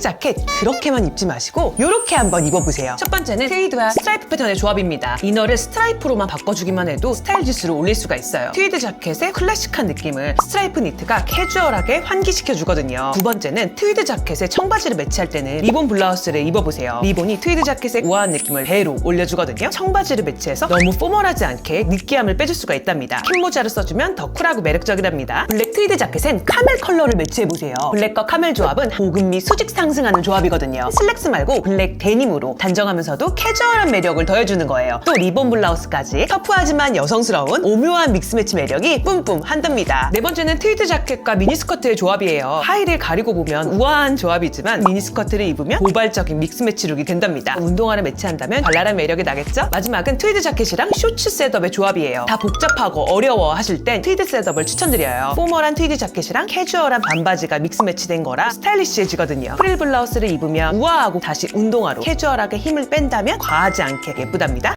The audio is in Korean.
트위드 자켓 그렇게만 입지 마시고 이렇게 한번 입어보세요. 첫 번째는 트위드와 스트라이프 패턴의 조합입니다. 이너를 스트라이프로만 바꿔주기만 해도 스타일 지수를 올릴 수가 있어요. 트위드 자켓의 클래식한 느낌을 스트라이프 니트가 캐주얼하게 환기시켜 주거든요. 두 번째는 트위드 자켓에 청바지를 매치할 때는 리본 블라우스를 입어보세요. 리본이 트위드 자켓의 우아한 느낌을 배로 올려주거든요. 청바지를 매치해서 너무 포멀하지 않게 느끼함을 빼줄 수가 있답니다. 캡모자를 써주면 더 쿨하고 매력적이랍니다. 블랙 트위드 자켓엔 카멜 컬러를 매치해보세요. 블랙과 카멜 조합은 고급 미 수직 상승하는 조합이거든요. 슬랙스 말고 블랙 데님으로 단정하면서도 캐주얼한 매력을 더해주는 거예요. 또 리본 블라우스까지 터프하지만 여성스러운 오묘한 믹스매치 매력이 뿜뿜 한답니다. 네 번째는 트위드 자켓과 미니스커트의 조합이에요. 하의를 가리고 보면 우아한 조합이지만 미니스커트를 입으면 고발적인 믹스매치 룩이 된답니다. 운동화를 매치한다면 발랄한 매력이 나겠죠? 마지막은 트위드 자켓이랑 쇼츠 셋업의 조합이에요. 다 복잡하고 어려워 하실 땐 트위드 셋업을 추천드려요. 포멀한 트위드 자켓이랑 캐주얼한 반바지가 믹스매치된 거라 스타일리시해지거든요. 프릴 블라우스를 입으면 우아하고 다시 운동화로 캐주얼하게 힘을 뺀다면 과하지 않게 예쁘답니다.